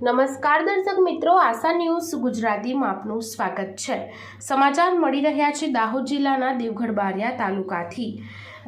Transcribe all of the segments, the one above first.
નમસ્કાર દર્શક મિત્રો, આશા ન્યૂઝ ગુજરાતીમાં આપનું સ્વાગત છે. સમાચાર મળી રહ્યા છે દાહોદ જિલ્લાના દેવગઢ બારિયા તાલુકાથી.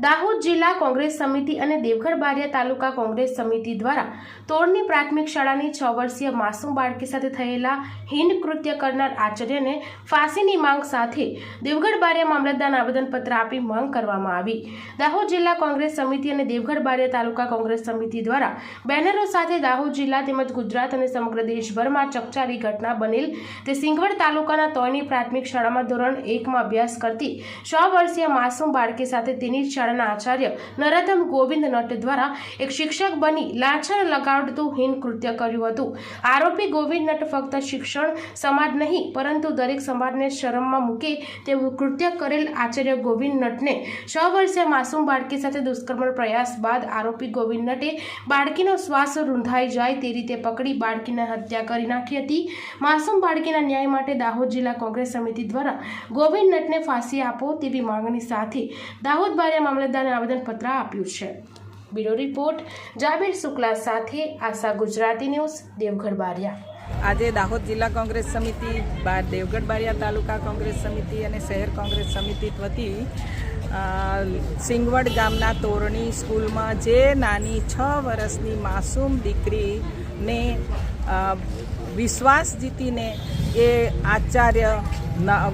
દાહોદ જિલ્લા કોંગ્રેસ સમિતિ અને દેવગઢ બારિયા તાલુકા કોંગ્રેસ સમિતિ દ્વારા તોડની પ્રાથમિક શાળાની છ વર્ષીય માસૂમ બાળકી સાથે થયેલા હિંદ કૃત્ય કરનાર આચાર્યને ફાંસીની માંગ સાથે દેવગઢ બારિયા મામલતદાર આવેદનપત્ર આપી માંગ કરવામાં આવી. દાહોદ જિલ્લા કોંગ્રેસ સમિતિ અને દેવગઢ બારિયા તાલુકા કોંગ્રેસ સમિતિ દ્વારા બેનરો સાથે દાહોદ જિલ્લા તેમજ ગુજરાત અને સમગ્ર દેશભરમાં ચકચારી ઘટના બનેલ. તે સિંગવડ તાલુકાના તોયની પ્રાથમિક શાળામાં ધોરણ એકમાં અભ્યાસ કરતી છ વર્ષીય માસૂમ બાળકી સાથે તેની શાળાના આચાર્ય નરોત્તમ ગોવિંદ નટ દ્વારા એક શિક્ષક બની લાંછન લગાડતું હીન કૃત્ય કર્યું હતું. આરોપી ગોવિંદ નટ ફક્ત શિક્ષણ, સમાજ નહીં, પરંતુ દરેક સમાજને શરમમાં મૂકે તેવું કૃત્ય કરેલ આચાર્ય ગોવિંદ નટને છ વર્ષીય માસૂમ બાળકી સાથે દુષ્કર્મનો પ્રયાસ બાદ આરોપી ગોવિંદ નટે બાળકીનો શ્વાસ રૂંધાઈ જાય તે રીતે પકડી બાળકીને હત્યા કરી નાખી હતી. માસૂમ બાળકીના ન્યાય માટે દાહોદ જિલ્લા કોંગ્રેસ સમિતિ દ્વારા ગોવિંદ નટને ફાંસી આપો તેવી માંગણી સાથે દાહોદ બારિયા મામલતદારને આવેદનપત્ર આપ્યું છે. બ્યુરો રિપોર્ટ, જાબીર શુક્લા સાથે આશા ગુજરાતી ન્યૂઝ દેવગઢ બારિયા. આજે દાહોદ જિલ્લા કોંગ્રેસ સમિતિ દેવગઢ બારિયા તાલુકા કોંગ્રેસ સમિતિ અને શહેર કોંગ્રેસ સમિતિ વતી સિંગવડ ગામના તોરણી સ્કૂલમાં જે નાની છ વર્ષની માસૂમ દીકરીને વિશ્વાસ જીતીને એ આચાર્ય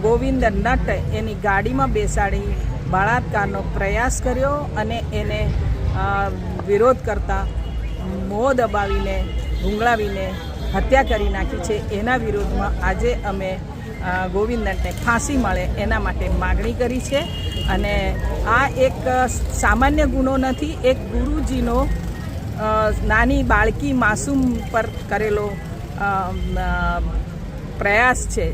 ગોવિંદ નટ એની ગાડીમાં બેસાડી બળાત્કારનો પ્રયાસ કર્યો અને એને વિરોધ કરતા મોં દબાવીને ભૂંગળાવીને હત્યા કરી નાખી છે. એના વિરોધમાં આજે અમે ગોવિંદ નટને ફાંસી મળે એના માટે માગણી કરી છે. અને આ એક સામાન્ય ગુનો નથી, એક ગુરુજીનો નાની બાળકી માસૂમ પર કરેલો પ્રયાસ છે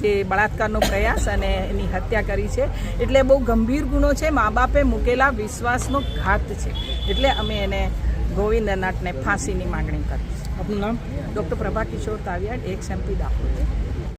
જે બળાત્કારનો પ્રયાસ અને એની હત્યા કરી છે. એટલે બહુ ગંભીર ગુનો છે મા બાપે મૂકેલા વિશ્વાસનો ઘાત છે. એટલે અમે એને ગોવિંદ નાથને ફાંસીની માગણી કરી છે. આપનું નામ? Doctor Prabha Kishor Taviyad ex MP Dahod.